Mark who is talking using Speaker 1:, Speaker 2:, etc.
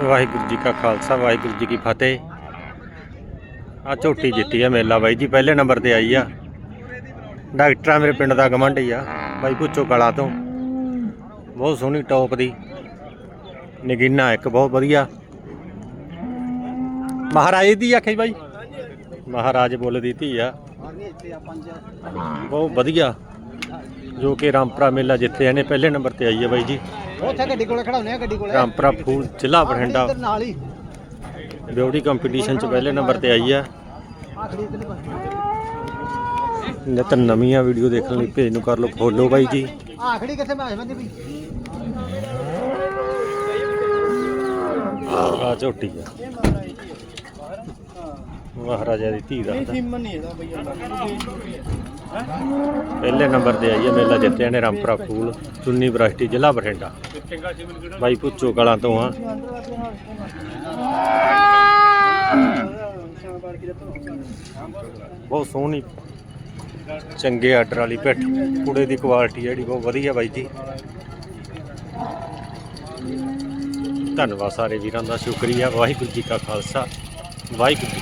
Speaker 1: ਵਾਹਿਗੁਰੂ ਜੀ ਕਾ ਖਾਲਸਾ ਵਾਹਿਗੁਰੂ ਜੀ ਕੀ ਫਤਿਹ। ਆ ਝੋਟੀ ਜਿੱਤੀ ਆ ਮੇਲਾ ਬਾਈ ਜੀ ਪਹਿਲੇ ਨੰਬਰ ਤੇ ਆਈ ਆ। ਡਾਕਟਰਾਂ ਮੇਰੇ ਪਿੰਡ ਦਾ ਗਮੰਡੀ ਆ ਬਾਈ ਪੁੱਛੋ ਕਲਾ ਤੋਂ। ਬਹੁਤ ਸੋਹਣੀ ਟੌਪ ਦੀ। ਨਗੀਨਾ ਇੱਕ ਬਹੁਤ ਵਧੀਆ। ਮਹਾਰਾਜ ਦੀ ਆਖੀ ਬਾਈ। ਮਹਾਰਾਜ ਬੋਲ ਦੀ ਧੀ ਆ। ਬਹੁਤ ਵਧੀਆ। ਜੋ ਕਿ ਰਾਮਪੁਰਾ ਮੇਲਾ ਜਿੱਥੇ ਇਹਨੇ ਪਹਿਲੇ ਨੰਬਰ ਤੇ ਆਈ ਹੈ ਬਾਈ ਜੀ।
Speaker 2: ਉੱਥੇ ਗੱਡੀ ਕੋਲੇ ਖੜਾਉਨੇ ਆ ਗੱਡੀ ਕੋਲੇ।
Speaker 1: ਰਾਮਪੁਰਾ ਫੂਲ ਜ਼ਿਲ੍ਹਾ ਬਠਿੰਡਾ।
Speaker 2: ਇੱਧਰ ਨਾਲ ਹੀ।
Speaker 1: ਬਿਊਟੀ ਕੰਪੀਟੀਸ਼ਨ ਚ ਪਹਿਲੇ ਨੰਬਰ ਤੇ ਆਈ ਆ
Speaker 2: ਆਖਰੀ ਇੱਧਰ ਨਹੀਂ
Speaker 1: ਨਿਤ ਨਵੀਆਂ ਵੀਡੀਓ ਦੇਖਣ ਲਈ ਪੇਜ ਨੂੰ ਕਰ ਲਓ ਫੋਲੋ ਬਾਈ ਜੀ।
Speaker 2: ਆਖੜੀ ਕਿੱਥੇ ਮੈਂ ਬੰਦੀ ਵੀ
Speaker 1: ਆ ਝੋਟੀ ਆ। ਮਹਾਰਾਜਾ ਦੀ ਧੀ ਦਾ।
Speaker 2: ਸਿੰਮਨ ਨਹੀਂ ਇਹਦਾ ਬਈ
Speaker 1: ਪਹਿਲੇ ਨੰਬਰ ਤੇ ਆਈ ਹੈ ਮੇਲਾ ਜਿੱਤਿਆ ਨੇ ਰਾਮਪੁਰਾ ਫੂਲ, ਚੁੰਨੀ ਵਰਾਇਟੀ, ਜ਼ਿਲ੍ਹਾ ਬਠਿੰਡਾ। ਬਾਈ ਪੁੱਛੋ ਕਲਾਂ ਤੋਂ ਆ। ਬਹੁਤ ਸੋਹਣੀ, ਚੰਗੇ ਆਰਡਰ ਵਾਲੀ ਪਿੱਠ, ਕੁੜੇ ਦੀ ਕੁਆਲਿਟੀ ਜਿਹੜੀ ਬਹੁਤ ਵਧੀਆ ਬਾਈ ਜੀ। ਧੰਨਵਾਦ ਸਾਰੇ ਵੀਰਾਂ ਦਾ, ਸ਼ੁਕਰੀਆ। ਵਾਹਿਗੁਰੂ ਜੀ ਕਾ ਖਾਲਸਾ, ਵਾਹਿਗੁਰੂ ਜੀ